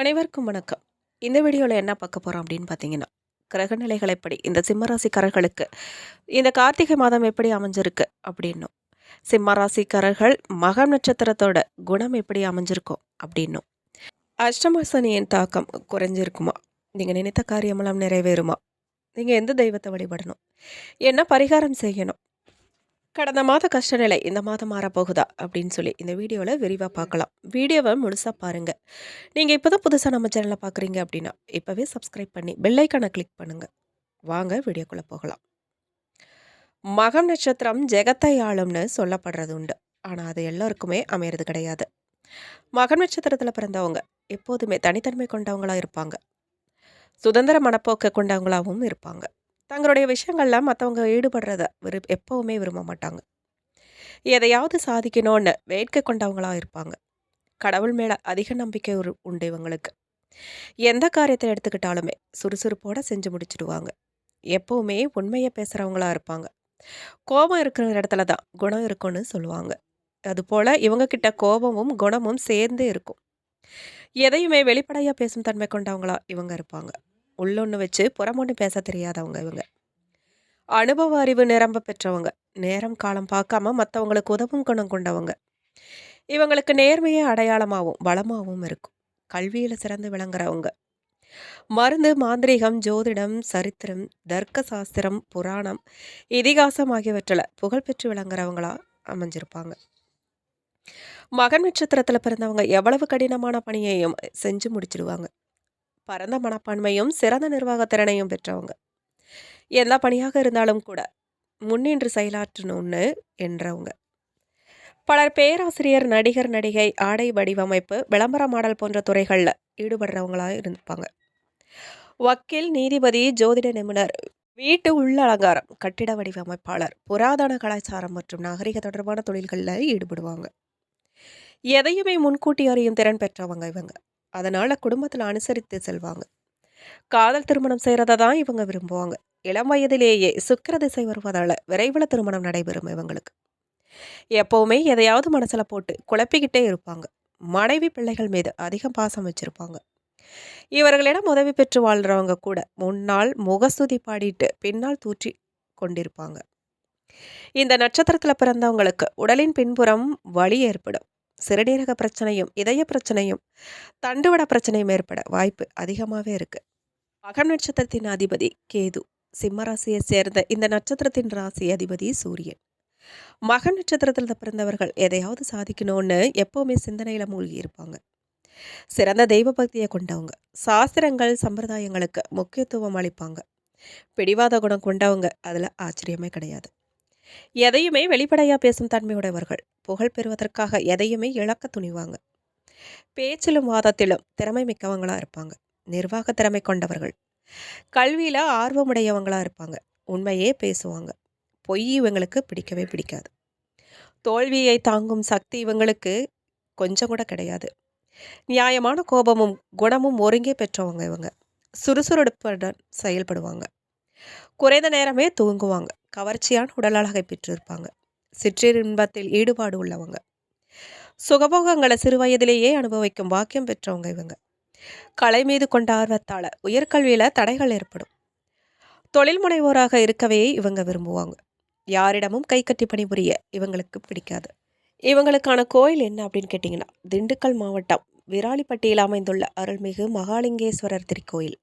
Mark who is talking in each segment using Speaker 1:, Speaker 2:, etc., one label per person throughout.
Speaker 1: அனைவருக்கும் வணக்கம். இந்த வீடியோவில் என்ன பார்க்க போகிறோம் அப்படின்னு பார்த்தீங்கன்னா கிரகநிலைகள் எப்படி இந்த சிம்மராசிக்காரர்களுக்கு இந்த கார்த்திகை மாதம் எப்படி அமைஞ்சிருக்கு அப்படின்னும். சிம்மராசிக்காரர்கள் மகம் நட்சத்திரத்தோட குணம் எப்படி அமைஞ்சிருக்கும் அப்படின்னும். அஷ்டம சனியின் தாக்கம் குறைஞ்சிருக்குமா? நீங்கள் நினைத்த காரியமெல்லாம் நிறைவேறுமா? நீங்கள் எந்த தெய்வத்தை வழிபடணும்? என்ன பரிகாரம் செய்யணும்? கடந்த மாத கஷ்டநிலை இந்த மாதம் மாறப்போகுதா? அப்படின்னு சொல்லி இந்த வீடியோவில் விரிவாக பார்க்கலாம். வீடியோவை முழுசாக பாருங்கள் நீங்கள் இப்போ தான் புதுசாக நம்ம சேனலை பார்க்குறீங்க அப்படின்னா இப்போவே சப்ஸ்கிரைப் பண்ணி பெல்லைக்கானை கிளிக் பண்ணுங்கள் வாங்க வீடியோக்குள்ளே போகலாம். மகம் நட்சத்திரம் ஜெகத்தை ஆளும்னு சொல்லப்படுறது உண்டு. ஆனால் அது எல்லோருக்குமே அமையிறது கிடையாது. மகம் நட்சத்திரத்தில் பிறந்தவங்க எப்போதுமே தனித்தன்மை கொண்டவங்களாக இருப்பாங்க. சுதந்திர மனப்போக்கை கொண்டவங்களாகவும் இருப்பாங்க. தங்களுடைய விஷயங்களில் மற்றவங்க ஈடுபடுறத விரு எப்போவுமே விரும்ப மாட்டாங்க. எதையாவது சாதிக்கணும்னு வேட்கை கொண்டவங்களாக இருப்பாங்க. கடவுள் மேலே அதிக நம்பிக்கை உண்டு இவங்களுக்கு. எந்த காரியத்தை எடுத்துக்கிட்டாலுமே சுறுசுறுப்போடு செஞ்சு முடிச்சிடுவாங்க. எப்போவுமே உண்மையை பேசுகிறவங்களா இருப்பாங்க. கோபம் இருக்கிற இடத்துல தான் குணம் இருக்கும்னு சொல்லுவாங்க. அதுபோல் இவங்கக்கிட்ட கோபமும் குணமும் சேர்ந்தே இருக்கும். எதையுமே வெளிப்படையாக பேசும் தன்மை கொண்டவங்களா இவங்க இருப்பாங்க. உள்ளொன்று வச்சு புறமொன்று பேச தெரியாதவங்க இவங்க. அனுபவ அறிவு நிரம்ப பெற்றவங்க. நேரம் காலம் பார்க்காம மற்றவங்களுக்கு உதவும் குணம் கொண்டவங்க. இவங்களுக்கு நேர்மையே அடையாளமாகவும் பலமாகவும் இருக்கும். கல்வியில் சிறந்து விளங்குறவங்க. மருந்து மாந்திரிகம் ஜோதிடம் சரித்திரம் தர்க்க சாஸ்திரம் புராணம் இதிகாசம் ஆகியவற்றில் புகழ்பெற்று விளங்குறவங்களா அமைஞ்சிருப்பாங்க. மகன் நட்சத்திரத்தில் பிறந்தவங்க எவ்வளவு கடினமான பணியையும் செஞ்சு முடிச்சிடுவாங்க பரந்த மனப்பான்மையும் சிறந்த நிர்வாக திறனையும் பெற்றவங்க. எல்லா பணியாக இருந்தாலும் கூட முன்னின்று செயலாற்றணும்னு என்றவங்க. பலர் பேராசிரியர் நடிகர் நடிகை ஆடை வடிவமைப்பு விளம்பர மாடல் போன்ற துறைகளில் ஈடுபடுறவங்களாக இருந்திருப்பாங்க வக்கீல் நீதிபதி ஜோதிட நிபுணர் வீட்டு உள்ள அலங்காரம் கட்டிட வடிவமைப்பாளர் புராதன கலாச்சாரம் மற்றும் நாகரிக தொடர்பான தொழில்களில் ஈடுபடுவாங்க. எதையுமே முன்கூட்டி அறியும் திறன் பெற்றவங்க இவங்க. அதனால் குடும்பத்தில் அனுசரித்து செல்வாங்க. காதல் திருமணம் செய்கிறத தான் இவங்க விரும்புவாங்க. இளம் வயதிலேயே சுக்கிர திசை வருவதால் விரைவில் திருமணம் நடைபெறும் இவங்களுக்கு. எப்போவுமே எதையாவது மனசில் போட்டு குழப்பிக்கிட்டே இருப்பாங்க. மனைவி பிள்ளைகள் மீது அதிகம் பாசம் வச்சுருப்பாங்க. இவர்களிடம் உதவி பெற்று வாழ்கிறவங்க கூட முன்னால் முகஸ்துதி பாடிட்டு பின்னால் தூற்றி கொண்டிருப்பாங்க. இந்த நட்சத்திரத்தில் பிறந்தவங்களுக்கு உடலின் பின்புறம் வலி ஏற்படும். சிறுநீரக பிரச்சனையும் இதய பிரச்சனையும் தண்டுவட பிரச்சனையும் ஏற்பட வாய்ப்பு அதிகமாகவே இருக்குது மகம் நட்சத்திரத்தின் அதிபதி கேது. சிம்ம ராசியை சேர்ந்த இந்த நட்சத்திரத்தின் ராசி அதிபதி சூரியன். மகன் நட்சத்திரத்தில் பிறந்தவர்கள் எதையாவது சாதிக்கணும்னு எப்போவுமே சிந்தனையில் மூழ்கி இருப்பாங்க. சிறந்த தெய்வ பக்தியை கொண்டவங்க. சாஸ்திரங்கள் சம்பிரதாயங்களுக்கு முக்கியத்துவம் அளிப்பாங்க. பிடிவாத குணம் கொண்டவங்க. அதில் ஆச்சரியமே கிடையாது. எதையுமே வெளிப்படையாக பேசும் தன்மையுடையவர்கள். புகழ் பெறுவதற்காக எதையுமே இழக்க துணிவாங்க. பேச்சிலும் வாதத்திலும் திறமை மிக்கவங்களாக இருப்பாங்க. நிர்வாக திறமை கொண்டவர்கள். கல்வியில் ஆர்வமுடையவங்களாக இருப்பாங்க. உண்மையே பேசுவாங்க. பொய் இவங்களுக்கு பிடிக்கவே பிடிக்காது. தோல்வியை தாங்கும் சக்தி இவங்களுக்கு கொஞ்சம் கூட கிடையாது. நியாயமான கோபமும் குணமும் ஒருங்கே பெற்றவங்க இவங்க. சுறுசுறுப்புடன் செயல்படுவாங்க. குறைந்த நேரமே தூங்குவாங்க. கவர்ச்சியான உடல் அழகை பெற்றிருப்பாங்க. சிற்றின்பத்தில் ஈடுபாடு உள்ளவங்க. சுகபோகங்களை சிறு வயதிலேயே அனுபவிக்கும் வாக்கியம் பெற்றவங்க இவங்க. கலை மீது கொண்ட ஆர்வத்தால் உயர்கல்வியில் தடைகள் ஏற்படும். தொழில் முனைவோராக இருக்கவே இவங்க விரும்புவாங்க. யாரிடமும் கை கட்டி பணிபுரிய இவங்களுக்கு பிடிக்காது. இவங்களுக்கான கோயில் என்ன அப்படின்னு கேட்டிங்கன்னா திண்டுக்கல் மாவட்டம் விராலிப்பட்டியில் அமைந்துள்ள அருள்மிகு மகாலிங்கேஸ்வரர் திருக்கோயில்.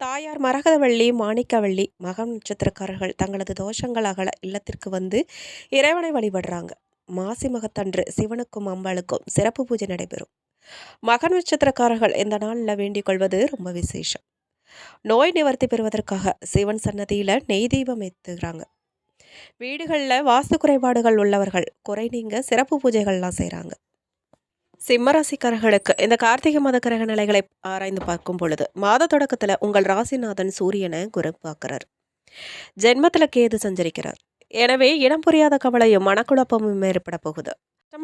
Speaker 1: தாயார் மரகதவள்ளி மாணிக்கவள்ளி மகம் நட்சத்திரக்காரர்கள் தங்களது தோஷங்கள் அகல இல்லத்திற்கு வந்து இறைவனை வழிபடுறாங்க. மாசி மகத்தன்று சிவனுக்கும் அம்பாளுக்கும் சிறப்பு பூஜை நடைபெறும். மகன் நட்சத்திரக்காரர்கள் இந்த நாளில் வேண்டிக் கொள்வது ரொம்ப விசேஷம். நோய் நிவர்த்தி பெறுவதற்காக சிவன் சன்னதியில் நெய் தீபம் ஏற்றுகிறாங்க வீடுகளில் வாஸ்து குறைபாடுகள் உள்ளவர்கள் குறை நீங்க சிறப்பு பூஜைகள்லாம் செய்கிறாங்க சிம்மராசிக்காரர்களுக்கு இந்த கார்த்திகை மாத கிரக நிலைகளை ஆராய்ந்து பார்க்கும் பொழுது மாத தொடக்கத்தில் உங்கள் ராசிநாதன் சூரியனை குரு பார்க்கிறார். ஜென்மத்தில் கேது சஞ்சரிக்கிறார். எனவே இடம் புரியாத கவலையும் மனக்குழப்பமும் ஏற்பட போகுது.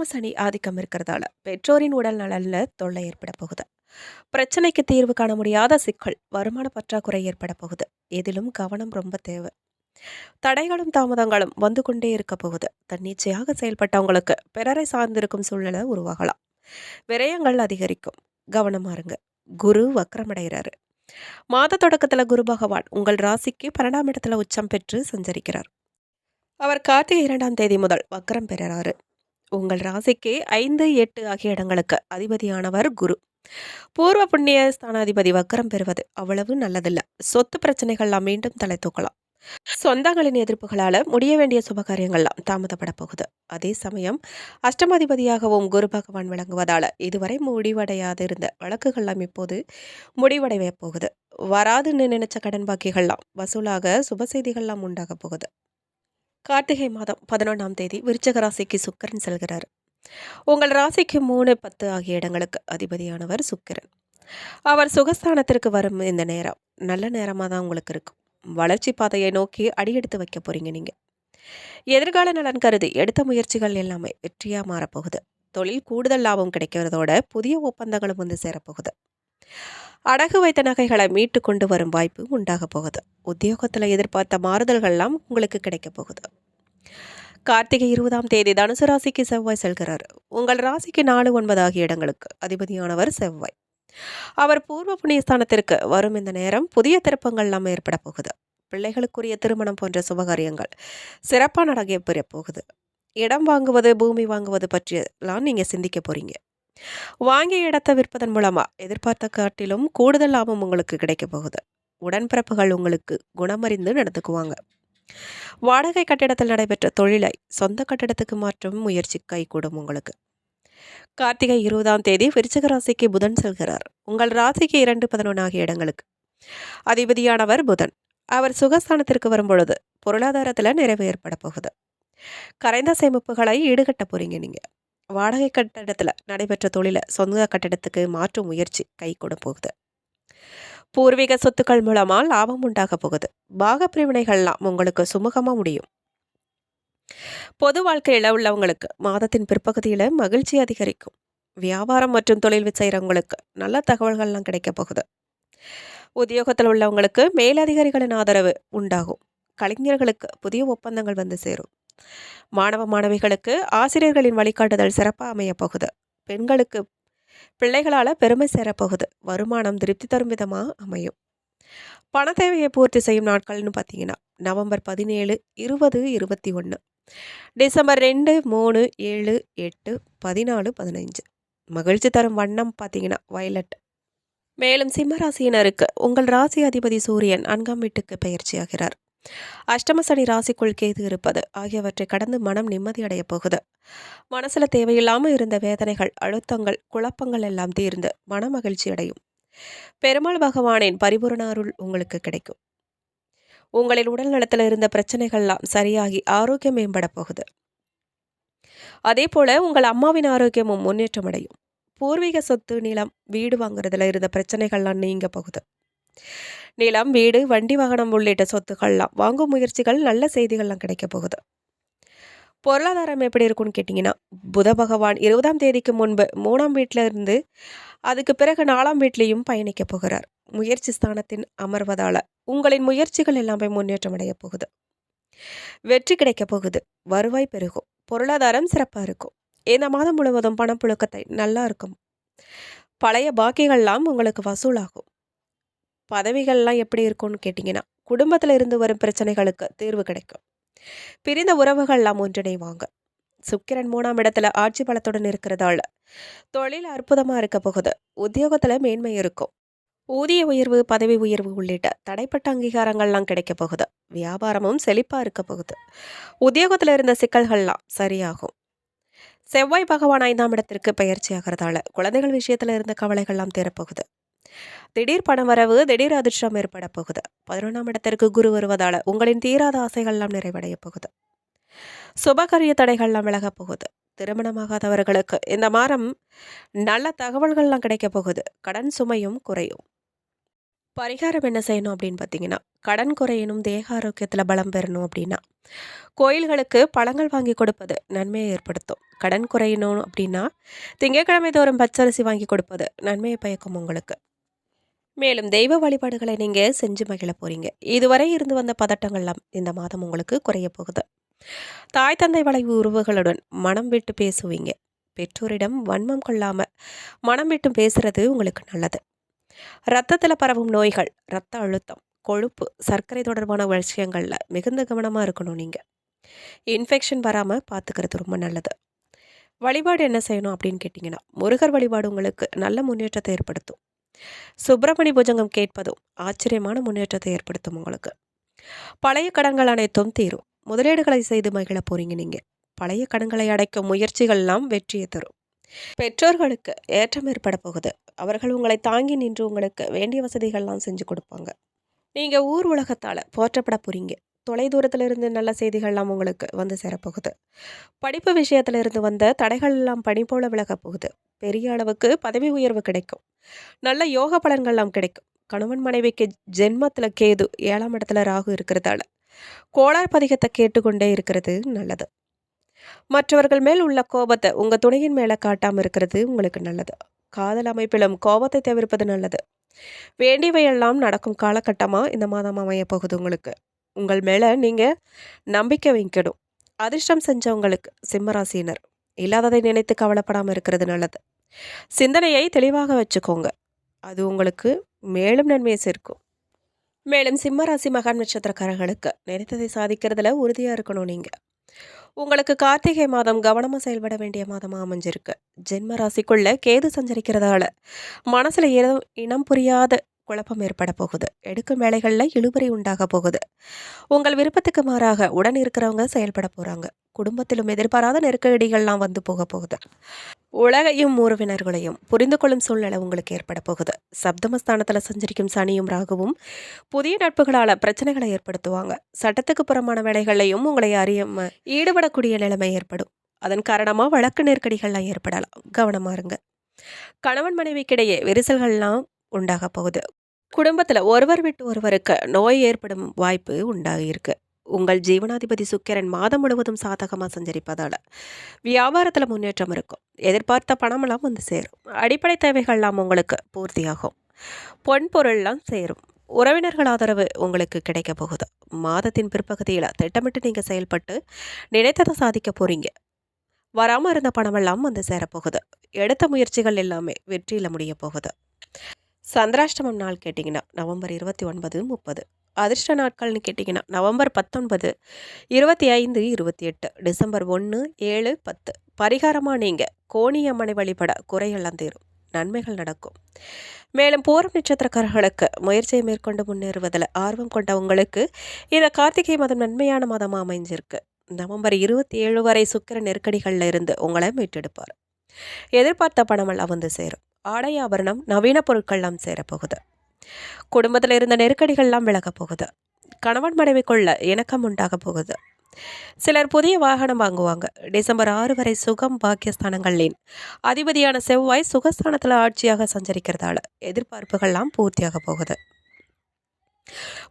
Speaker 1: சனி ஆதிக்கம் இருக்கிறதால பெற்றோரின் உடல் நலனில் தொல்லை ஏற்பட போகுது. பிரச்சனைக்கு தீர்வு காண முடியாத சிக்கல் வருமான பற்றாக்குறை ஏற்பட போகுது. இதிலும் கவனம் ரொம்ப தேவை. தடைகளும் தாமதங்களும் வந்து கொண்டே இருக்க போகுது. தன்னிச்சையாக செயல்பட்டவங்களுக்கு பிறரை சார்ந்திருக்கும் சூழ்நிலை உருவாகலாம். விரயங்கள் அதிகரிக்கும். கவனமாக இருங்க. குரு வக்கரமடைகிறாரு. மாத தொடக்கத்தில் குரு பகவான் உங்கள் ராசிக்கு பன்னெண்டாம் இடத்துல உச்சம் பெற்று சஞ்சரிக்கிறார். அவர் கார்த்திகை இரண்டாம் தேதி முதல் வக்கரம் பெறுறாரு. உங்கள் ராசிக்கு ஐந்து எட்டு ஆகிய இடங்களுக்கு அதிபதியானவர் குரு. பூர்வ புண்ணிய ஸ்தானாதிபதி வக்கரம் பெறுவது அவ்வளவு நல்லதில்லை. சொத்து பிரச்சனைகள்லாம் மீண்டும் தலை தூக்கலாம். சொந்தங்களின் எதிர்ப்புகளால் முடிய வேண்டிய சுபகாரியங்கள்லாம் தாமதப்பட போகுது. அதே சமயம் அஷ்டமாதிபதியாகவும் குரு பகவான் விளங்குவதால் இதுவரை முடிவடையாது இருந்த வழக்குகள்லாம் இப்போது முடிவடைய போகுது. வராதுன்னு நினைச்ச கடன் பாக்கிகள்லாம் வசூலாக சுப செய்திகள்லாம் உண்டாக போகுது. கார்த்திகை மாதம் பதினொன்றாம் தேதி விருச்சக ராசிக்கு சுக்கரன் செல்கிறார். உங்கள் ராசிக்கு மூணு பத்து ஆகிய இடங்களுக்கு அதிபதியானவர் சுக்கிரன். அவர் சுகஸ்தானத்திற்கு வரும் இந்த நேரம். நல்ல நேரமாக தான் உங்களுக்கு இருக்கும். வளர்ச்சி பாதையை நோக்கி அடியெடுத்து வைக்க போறீங்க நீங்கள் எதிர்கால நலன் கருதி எடுத்த முயற்சிகள் எல்லாமே வெற்றியாக மாறப்போகுது. தொழில் கூடுதல் லாபம் கிடைக்கிறதோட புதிய ஒப்பந்தங்களும் வந்து சேரப்போகுது. அடகு வைத்த நகைகளை மீட்டு கொண்டு வரும் வாய்ப்பு உண்டாக போகுது. உத்தியோகத்தில் எதிர்பார்த்த மாறுதல்கள்லாம் உங்களுக்கு கிடைக்க போகுது. கார்த்திகை இருபதாம் தேதி தனுசு ராசிக்கு செவ்வாய் செல்கிறார். உங்கள் ராசிக்கு நாலு ஒன்பது ஆகிய இடங்களுக்கு அதிபதியானவர் செவ்வாய். அவர் பூர்வ புண்ணியஸ்தானத்திற்கு வரும் இந்த நேரம் புதிய திருப்பங்கள் எல்லாம் ஏற்பட போகுது. பிள்ளைகளுக்குரிய திருமணம் போன்ற சுபகாரியங்கள் சிறப்பாக நடைபெற போகுது. இடம் வாங்குவது பூமி வாங்குவது பற்றியெல்லாம் நீங்கள் சிந்திக்க போகிறீங்க வாங்கிய இடத்தை விற்பதன் மூலமாக எதிர்பார்த்த காட்டிலும் கூடுதல் லாபம் உங்களுக்கு கிடைக்க போகுது. உடன்பிறப்புகள் உங்களுக்கு குணமறிந்து நடந்துக்குவாங்க. வாடகை கட்டிடத்தில் நடைபெற்ற தொழிலை சொந்த கட்டிடத்துக்கு மாற்றும் முயற்சி கைகூடும் உங்களுக்கு. கார்த்திகை இருபதாம் தேதி விருச்சக ராசிக்கு புதன் செல்கிறார். உங்கள் ராசிக்கு இரண்டு பதினொன்று ஆகிய இடங்களுக்கு. அதிபதியானவர் புதன். அவர் சுகஸ்தானத்திற்கு வரும்பொழுது பொருளாதாரத்தில் நிறைவு ஏற்பட போகுது. கரைந்த சேமிப்புகளை ஈடுகட்ட போறீங்க நீங்கள் வாடகை கட்டடத்தில் நடைபெற்ற தொழிலை சொந்த கட்டடத்துக்கு மாற்றும் முயற்சி கை கொடு போகுது. பூர்வீக சொத்துக்கள் மூலமாக லாபம் உண்டாக போகுது. பாகப் பிரிவினைகள்லாம் உங்களுக்கு சுமூகமாக முடியும். பொது வாழ்க்கையில் உள்ளவங்களுக்கு மாதத்தின் பிற்பகுதியில் மகிழ்ச்சி அதிகரிக்கும். வியாபாரம் மற்றும் தொழில் செய்கிறவங்களுக்கு நல்ல தகவல்கள்லாம் கிடைக்க போகுது. உத்தியோகத்தில் உள்ளவங்களுக்கு மேலதிகாரிகளின் ஆதரவு உண்டாகும். கலைஞர்களுக்கு புதிய ஒப்பந்தங்கள் வந்து சேரும். மாணவ மாணவிகளுக்கு ஆசிரியர்களின் வழிகாட்டுதல் சிறப்பாக அமையப்போகுது பெண்களுக்கு பிள்ளைகளால் பெருமை சேரப்போகுது வருமானம் திருப்தி தரும் விதமாக அமையும். பண தேவையை பூர்த்தி செய்யும் நாட்கள்னு பார்த்தீங்கன்னா நவம்பர் பதினேழு இருபது இருபத்தி ஒன்று டிசம்பர் ரெண்டு மூணு ஏழு எட்டு பதினாலு பதினைஞ்சு. மகிழ்ச்சி தரும் வண்ணம் பார்த்தீங்கன்னா வயலட். மேலும் சிம்மராசியினருக்கு உங்கள் ராசி அதிபதி சூரியன் நான்காம் வீட்டுக்கு பயிற்சியாகிறார் ஆகிறார் அஷ்டமசனி ராசிக்குள் கேது இருப்பது ஆகியவற்றை கடந்து மனம் நிம்மதியடைய போகுது. மனசுல தேவையில்லாமல் இருந்த வேதனைகள் அழுத்தங்கள் குழப்பங்கள் எல்லாம் தீர்ந்து மன மகிழ்ச்சி அடையும். பெருமாள் பகவானின் பரிபூரண அருள் உங்களுக்கு கிடைக்கும். உங்களின் உடல் நலத்தில் இருந்த பிரச்சனைகள்லாம் சரியாகி ஆரோக்கியம் மேம்பட போகுது. அதே போல உங்கள் அம்மாவின் ஆரோக்கியமும் முன்னேற்றம் அடையும் பூர்வீக சொத்து நிலம் வீடு வாங்குறதுல இருந்த பிரச்சனைகள்லாம் நீங்க போகுது. நிலம் வீடு வண்டி வாகனம் உள்ளிட்ட சொத்துக்கள்லாம் வாங்கும் முயற்சிகள் நல்ல செய்திகள்லாம் கிடைக்க போகுது. பொருளாதாரம் எப்படி இருக்கும்னு கேட்டிங்கன்னா புத பகவான் இருபதாம் தேதிக்கு முன்பு மூணாம் வீட்டில் இருந்து அதுக்கு பிறகு நாலாம் வீட்லேயும் பயணிக்க போகிறார். முயற்சி ஸ்தானத்தின் அமர்வதால் உங்களின் முயற்சிகள் எல்லாமே முன்னேற்றம் அடைய போகுது. வெற்றி கிடைக்க போகுது. வருவாய் பெருகும். பொருளாதாரம் சிறப்பாக இருக்கும். இந்த மாதம் முழுவதும் பணப்புழக்கத்தை நல்லா இருக்கும். பழைய பாக்கிகள்லாம் உங்களுக்கு வசூலாகும். பதவிகள்லாம் எப்படி இருக்கும்னு கேட்டிங்கன்னா குடும்பத்தில் இருந்து வரும் பிரச்சனைகளுக்கு தீர்வு கிடைக்கும். பிரிந்த உறவுகள்லாம் ஒன்றிணைவாங்க. சுக்கிரன் மூணாம் இடத்துல ஆட்சி பலத்துடன் இருக்கிறதால தொழில் அற்புதமாக இருக்க போகுது. உத்தியோகத்தில் மேன்மை இருக்கும். ஊதிய உயர்வு பதவி உயர்வு உள்ளிட்ட தடைப்பட்ட அங்கீகாரங்கள்லாம் கிடைக்க போகுது. வியாபாரமும் செழிப்பாக இருக்க போகுது. உத்தியோகத்தில் இருந்த சிக்கல்கள்லாம் சரியாகும். செவ்வாய் பகவான் ஐந்தாம் இடத்திற்கு பயிற்சி ஆகிறதால குழந்தைகள் விஷயத்தில் இருந்த கவலைகள்லாம் தீரப்போகுது திடீர் பணவரவு திடீர் அதிர்ஷ்டம் ஏற்பட போகுது. பதினொன்றாம் இடத்திற்கு குரு வருவதால் உங்களின் தீராத ஆசைகள்லாம் நிறைவடைய போகுது. சுபகரிய தடைகள்லாம் விலகப் போகுது. திருமணமாகாதவர்களுக்கு இந்த மாதம் நல்ல தகவல்கள்லாம் கிடைக்க போகுது. கடன் சுமையும் குறையும். பரிகாரம் என்ன செய்யணும் அப்படின்னு பார்த்தீங்கன்னா கடன் குறையணும் தேக ஆரோக்கியத்தில் பலம் பெறணும் அப்படின்னா கோயில்களுக்கு பழங்கள் வாங்கி கொடுப்பது நன்மையை ஏற்படுத்தும். கடன் குறையணும் அப்படின்னா திங்கட்கிழமை தோறும் பச்சரிசி வாங்கி கொடுப்பது நன்மையை பயக்கும் உங்களுக்கு. மேலும் தெய்வ வழிபாடுகளை நீங்கள் செஞ்சு மகிழ போகிறீங்க இதுவரை இருந்து வந்த பதட்டங்கள்லாம் இந்த மாதம் உங்களுக்கு குறைய போகுது. தாய் தந்தை வளைவு உறவுகளுடன் மனம் விட்டு பேசுவீங்க. பெற்றோரிடம் வன்மம் கொள்ளாமல் மனம் விட்டு பேசுறது உங்களுக்கு நல்லது. ரத்தத்தில் பரவும் நோய்கள் ரத்த அழுத்தம் கொழுப்பு சர்க்கரை தொடர்பான விஷயங்களில் மிகுந்த கவனமாக இருக்கணும் நீங்கள் இன்ஃபெக்ஷன் வராமல் பார்த்துக்கிறது ரொம்ப நல்லது. வழிபாடு என்ன செய்யணும் அப்படின்னு கேட்டிங்கன்னா முருகர் வழிபாடு உங்களுக்கு நல்ல முன்னேற்றத்தை ஏற்படுத்தும். சுப்பிரமணி புஜங்கம் கேட்பதும் ஆச்சரியமான முன்னேற்றத்தை ஏற்படுத்தும் உங்களுக்கு. பழைய கடன்கள் அனைத்தும் தீரும். முதலீடுகளை செய்து மகிழ போறீங்க நீங்கள் பழைய கடன்களை அடைக்கும் முயற்சிகள்லாம் வெற்றியை தரும். பெற்றோர்களுக்கு ஏற்றம் ஏற்பட போகுது. அவர்கள் உங்களை தாங்கி நின்று உங்களுக்கு வேண்டிய வசதிகள்லாம் செஞ்சு கொடுப்பாங்க. நீங்கள் ஊர் உலகத்தால் போற்றப்பட போகிறீங்க தொலைதூரத்தில் இருந்து நல்ல செய்திகள்லாம் உங்களுக்கு வந்து சேரப்போகுது. படிப்பு விஷயத்துல இருந்து வந்த தடைகள் எல்லாம் பணி போல விலகப் போகுது. பெரிய அளவுக்கு பதவி உயர்வு கிடைக்கும். நல்ல யோக பலன்கள்லாம் கிடைக்கும். கணவன் மனைவிக்கு ஜென்மத்தில் கேது ஏழாம் இடத்துல ராகு இருக்கிறதால கோளார் பதிகத்தை கேட்டுக்கொண்டே இருக்கிறது நல்லது. மற்றவர்கள் மேல் உள்ள கோபத்தை உங்கள் துணையின் மேலே காட்டாமல் இருக்கிறது உங்களுக்கு நல்லது. காதல் அமைப்பிலும் கோபத்தை தவிர்ப்பது நல்லது. வேண்டியவையெல்லாம் நடக்கும் காலகட்டமாக இந்த மாதம் அமைய போகுது உங்களுக்கு? உங்கள் மேலே நீங்கள் நம்பிக்கை வைக்கணும். அதிர்ஷ்டம் செஞ்சவங்களுக்கு சிம்மராசினர் இல்லாததை நினைத்து கவலைப்படாமல் இருக்கிறது நல்லது. சிந்தனையை தெளிவாக வச்சுக்கோங்க. அது உங்களுக்கு மேலும் நன்மையை சேர்க்கும். மேலும் சிம்மராசி மகான் நட்சத்திரக்காரர்களுக்கு நினைத்ததை சாதிக்கிறதுல உறுதியாக இருக்கணும் நீங்கள் உங்களுக்கு கார்த்திகை மாதம் கவனமாக செயல்பட வேண்டிய மாதமாக அமைஞ்சிருக்கு. ஜென்ம ராசிக்குள்ள கேது சஞ்சரிக்கிறதால மனசில் ஏதோ இனம் புரியாத குழப்பம் ஏற்பட போகுது. எடுக்கும் வேலைகளில் இழுபறி உண்டாக போகுது. உங்கள் விருப்பத்துக்கு மாறாக உடன் இருக்கிறவங்க செயல்பட போகிறாங்க குடும்பத்திலும் எதிர்பாராத நெருக்கடிகள்லாம் வந்து போக போகுது. உலகையும் உறவினர்களையும் புரிந்து கொள்ளும் சூழ்நிலை உங்களுக்கு ஏற்பட போகுது. சப்தமஸ்தானத்தில் சஞ்சரிக்கும் சனியும் ராகுவும் புதிய நட்புகளால் பிரச்சனைகளை ஏற்படுத்துவாங்க. சட்டத்துக்கு புறமான வேலைகளையும் உங்களை அறியாம ஈடுபடக்கூடிய நிலைமை ஏற்படும். அதன் காரணமாக வழக்கு நெருக்கடிகள்லாம் ஏற்படலாம். கவனமாக இருங்க. கணவன் மனைவிக்கிடையே விரிசல்கள்லாம் உண்டாக போகுது. குடும்பத்தில் ஒருவர் விட்டு ஒருவருக்கு நோய் ஏற்படும் வாய்ப்பு உண்டாகியிருக்கு. உங்கள் ஜீவனாதிபதி சுக்கிரன் மாதம் முழுவதும் சாதகமாக சஞ்சரிப்பதால் வியாபாரத்தில் முன்னேற்றம் இருக்கும். எதிர்பார்த்த பணமெல்லாம் வந்து சேரும். அடிப்படை தேவைகள்லாம் உங்களுக்கு பூர்த்தியாகும். பொன் பொருள்லாம் சேரும். உறவினர்கள் ஆதரவு உங்களுக்கு கிடைக்க போகுது. மாதத்தின் பிற்பகுதியில் திட்டமிட்டு நீங்கள் செயல்பட்டு நினைத்ததை சாதிக்க போகிறீங்க வராமல் இருந்த பணமெல்லாம் வந்து சேரப்போகுது எடுத்த முயற்சிகள் எல்லாமே வெற்றியில் முடிய போகுது. சந்திராஷ்டமம் நாள் கேட்டிங்கன்னா நவம்பர் இருபத்தி ஒன்பது முப்பது. அதிர்ஷ்ட நாட்கள்னு கேட்டிங்கன்னா நவம்பர் பத்தொன்பது இருபத்தி ஐந்து இருபத்தி எட்டு டிசம்பர் ஒன்று ஏழு பத்து. பரிகாரமாக நீங்கள் கோணியம்மனை வழிபட குறையெல்லாம் தீரும். நன்மைகள் நடக்கும். மேலும் போரம் நட்சத்திரக்காரர்களுக்கு முயற்சியை மேற்கொண்டு முன்னேறுவதில் ஆர்வம் கொண்ட உங்களுக்கு இந்த கார்த்திகை மாதம் நன்மையான மாதமாக அமைஞ்சிருக்கு. நவம்பர் இருபத்தி ஏழு வரை சுக்கர நெருக்கடிகளில் இருந்து உங்களை மீட்டெடுப்பார். எதிர்பார்த்த பணமெல்லாம் வந்து சேரும். ஆடை ஆபரணம் நவீன பொருட்கள்லாம் சேரப்போகுது. குடும்பத்தில் இருந்த நெருக்கடிகள்லாம் விலகப் போகுது. கணவன் மனைவிக்குள்ள இணக்கம் உண்டாக போகுது. சிலர் புதிய வாகனம் வாங்குவாங்க. டிசம்பர் ஆறு வரை சுகம் பாக்கியஸ்தானங்களின் அதிபதியான செவ்வாய் சுகஸ்தானத்தில் ஆட்சியாக சஞ்சரிக்கிறதால எதிர்பார்ப்புகள்லாம் பூர்த்தியாக போகுது.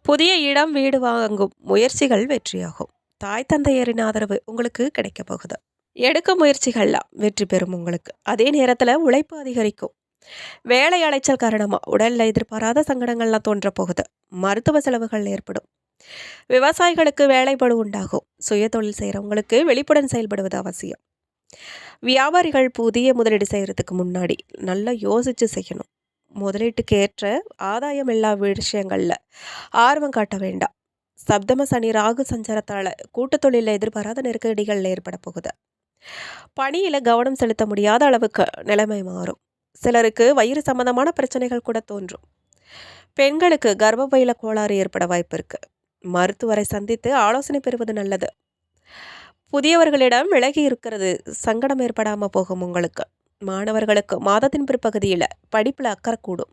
Speaker 1: புதிய இடம் வீடு வாங்கும் முயற்சிகள் வெற்றியாகும். தாய் தந்தையரின் ஆதரவு உங்களுக்கு கிடைக்க போகுது. எடுக்க முயற்சிகள்லாம் வெற்றி பெறும் உங்களுக்கு. அதே நேரத்தில் உழைப்பு அதிகரிக்கும். வேலை அலைச்சல் காரணமாக உடலில் எதிர்பாராத சங்கடங்கள்லாம் தோன்ற போகுது. மருத்துவ செலவுகள் ஏற்படும். விவசாயிகளுக்கு வேலைப்படு உண்டாகும். சுய தொழில் செய்கிறவங்களுக்கு வெளிப்புடன் செயல்படுவது அவசியம். வியாபாரிகள் புதிய முதலீடு செய்கிறதுக்கு முன்னாடி நல்லா யோசித்து செய்யணும். முதலீட்டுக்கு ஏற்ற ஆதாயம் எல்லா விஷயங்களில் ஆர்வம் காட்ட வேண்டாம். சப்தம சனி ராகு சஞ்சாரத்தால் கூட்டத் தொழிலில் எதிர்பாராத நெருக்கடிகள் ஏற்பட போகுது. பணியில் கவனம் செலுத்த முடியாத அளவுக்கு நிலைமை மாறும். சிலருக்கு வயிறு சம்பந்தமான பிரச்சனைகள் கூட தோன்றும். பெண்களுக்கு கர்ப்பப்பையில கோளாறு ஏற்பட வாய்ப்பு இருக்கு. மருத்துவரை சந்தித்து ஆலோசனை பெறுவது நல்லது. புதியவர்களிடம் விலகி இருக்கிறது சங்கடம் ஏற்படாமல் போகும் உங்களுக்கு. மாணவர்களுக்கு மாதத்தின் பிற்பகுதியில் படிப்பில் அக்கறை கூடும்.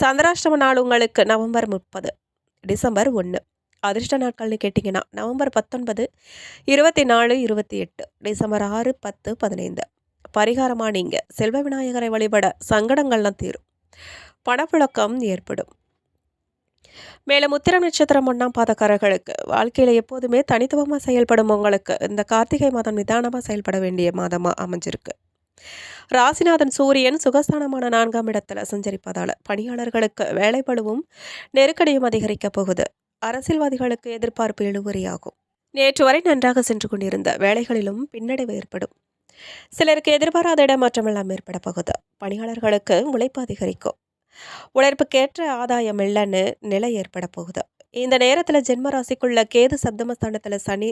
Speaker 1: சந்திராஷ்டம நாள் உங்களுக்கு நவம்பர் முப்பது டிசம்பர் ஒன்று அதிர்ஷ்ட நாட்கள்னு கேட்டிங்கன்னா நவம்பர் பத்தொன்பது இருபத்தி நாலு இருபத்தி எட்டு டிசம்பர் ஆறு பத்து பதினைந்து. பரிகாரமாக நீங்கள் செல்வ விநாயகரை வழிபட சங்கடங்கள்லாம் தீரும். பணப்புழக்கம் ஏற்படும். மேலும் உத்திரம் நட்சத்திரம் ஒன்றாம் பாதக்காரர்களுக்கு வாழ்க்கையில் எப்போதுமே தனித்துவமாக செயல்படும் உங்களுக்கு இந்த கார்த்திகை மாதம் நிதானமாக செயல்பட வேண்டிய மாதமாக அமைஞ்சிருக்கு. ராசிநாதன் சூரியன் சுகஸ்தானமான நான்காம் இடத்துல சஞ்சரிப்பதால் பணியாளர்களுக்கு வேலைப்பழுவும் நெருக்கடியும் அதிகரிக்கப் போகுது. அரசியல்வாதிகளுக்கு எதிர்பார்ப்பு இழுவறியாகும் நேற்று வரை நன்றாக சென்று கொண்டிருந்த வேலைகளிலும் பின்னடைவு ஏற்படும். சிலருக்கு எதிர்பாராத இடமாற்றம் எல்லாம் ஏற்பட போகுது. பணியாளர்களுக்கு உழைப்பு அதிகரிக்கும். உழைப்புக்கேற்ற ஆதாயம் இல்லைன்னு நிலை ஏற்பட போகுது. இந்த நேரத்தில் ஜென்ம ராசிக்குள்ள கேது சப்தமஸ்தானத்தில் சனி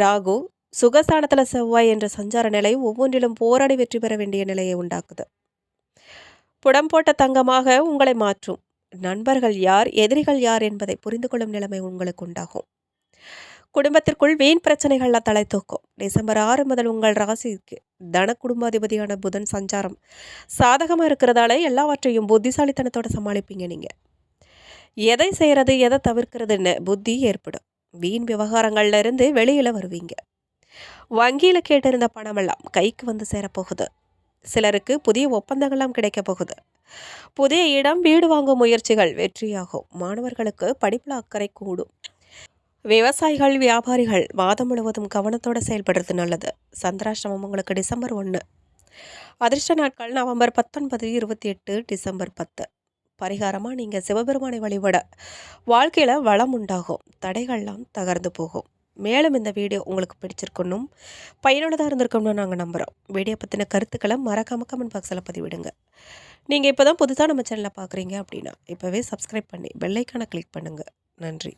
Speaker 1: ராகு சுகஸ்தானத்தில் செவ்வாய் என்ற சஞ்சார நிலை ஒவ்வொன்றிலும் போராடி வெற்றி பெற வேண்டிய நிலையை உண்டாக்குது. புடம் போட்ட தங்கமாக உங்களை மாற்றும். நண்பர்கள் யார் எதிரிகள் யார் என்பதை புரிந்து கொள்ளும் நிலைமை உங்களுக்கு உண்டாகும். குடும்பத்திற்குள் வீண் பிரச்சனைகள்லாம் தலை தூக்கும். டிசம்பர் ஆறு முதல் உங்கள் ராசிக்கு தன குடும்பாதிபதியான புதன் சஞ்சாரம். சாதகமாக இருக்கிறதால எல்லாவற்றையும் புத்திசாலித்தனத்தோட சமாளிப்பீங்க நீங்கள் எதை செய்கிறது எதை தவிர்க்கிறதுன்னு புத்தி ஏற்படும். வீண் விவகாரங்கள்ல இருந்து வெளியில் வருவீங்க. வங்கியில் கேட்டிருந்த பணமெல்லாம் கைக்கு வந்து சேரப்போகுது. சிலருக்கு புதிய ஒப்பந்தங்கள்லாம் கிடைக்க போகுது. புதிய இடம் வீடு வாங்கும் முயற்சிகள் வெற்றியாகும். மாணவர்களுக்கு படிப்பில் அக்கறை கூடும். விவசாயிகள் வியாபாரிகள் மாதம் முழுவதும் கவனத்தோடு செயல்படுறது நல்லது. சந்திராஷ்டமம் உங்களுக்கு டிசம்பர் ஒன்று அதிர்ஷ்ட நாட்கள் நவம்பர் பத்தொன்பது இருபத்தி எட்டு டிசம்பர் பத்து. பரிகாரமாக நீங்கள் சிவபெருமானை வழிபட வாழ்க்கையில் வளம் உண்டாகும். தடைகள்லாம் தகர்ந்து போகும். மேலும் இந்த வீடியோ உங்களுக்கு பிடிச்சிருக்கணும் பயனுள்ளதாக இருந்திருக்கணும்னு நாங்கள் நம்புகிறோம் வீடியோ பற்றின கருத்துக்களை மறக்காமல் கமெண்ட் பாக்ஸில் பதிவிடுங்க. நீங்கள் இப்போ தான் புதுசாக நம்ம சேனலை பார்க்குறீங்க அப்படின்னா இப்போவே சப்ஸ்கிரைப் பண்ணி பெல்லைக்கான கிளிக் பண்ணுங்கள் நன்றி.